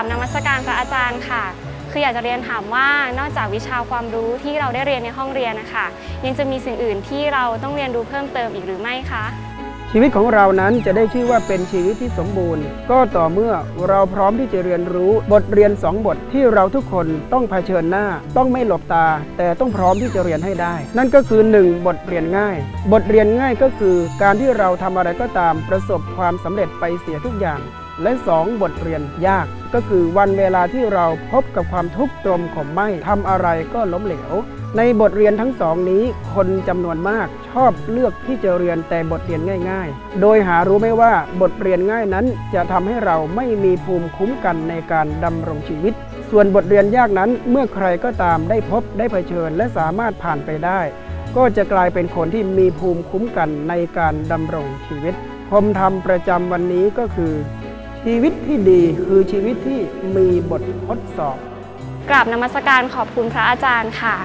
ราบนมัสการพระอาจารย์ค่ะ คืออยากจะเรียนถามว่านอกจากวิชาความรู้ที่เราได้เรียนในห้องเรียนนะคะยังจะมีสิ่งอื่นที่เราต้องเรียนรู้เพิ่มเติมอีกหรือไม่คะชีวิตของเรานั้นจะได้ชื่อว่าเป็นชีวิตที่สมบูรณ์ ก็ต่อเมื่อเราพร้อมที่จะเรียนรู้บทเรียนสองบทที่เราทุกคนต้องเผชิญหน้า ต้องไม่หลบตา แต่ต้องพร้อมที่จะเรียนให้ได้ นั่นก็คือ 1. บทเรียนง่าย บทเรียนง่ายก็คือ การที่เราทำอะไรก็ตามประสบความสำเร็จไปเสียทุกอย่าง และ 2. บทเรียนยาก ก็คือวันเวลาที่เราพบกับความทุกข์ตรมขมไม่ทำอะไรก็ล้มเหลว ในบทเรียนทั้งสองนี้ คนจำนวนมากชอบเลือกที่จะเรียนแต่บทเรียนง่าย ๆ โดยหารู้ไหมว่าบทเรียนง่ายนั้น จะทำให้เราไม่มีภูมิคุ้มกันในการดำรงชีวิต ส่วนบทเรียนยากนั้นเมื่อใครก็ตามได้พบได้เผชิญ และสามารถผ่านไปได้ ก็จะกลายเป็นคนที่มีภูมิคุ้มกันในการดำรงชีวิตพรมธรรมประจำวันนี้ก็คือ ชีวิตที่ดีคือชีวิตที่มีบททดสอบ กราบนมัสการขอบคุณพระอาจารย์ค่ะ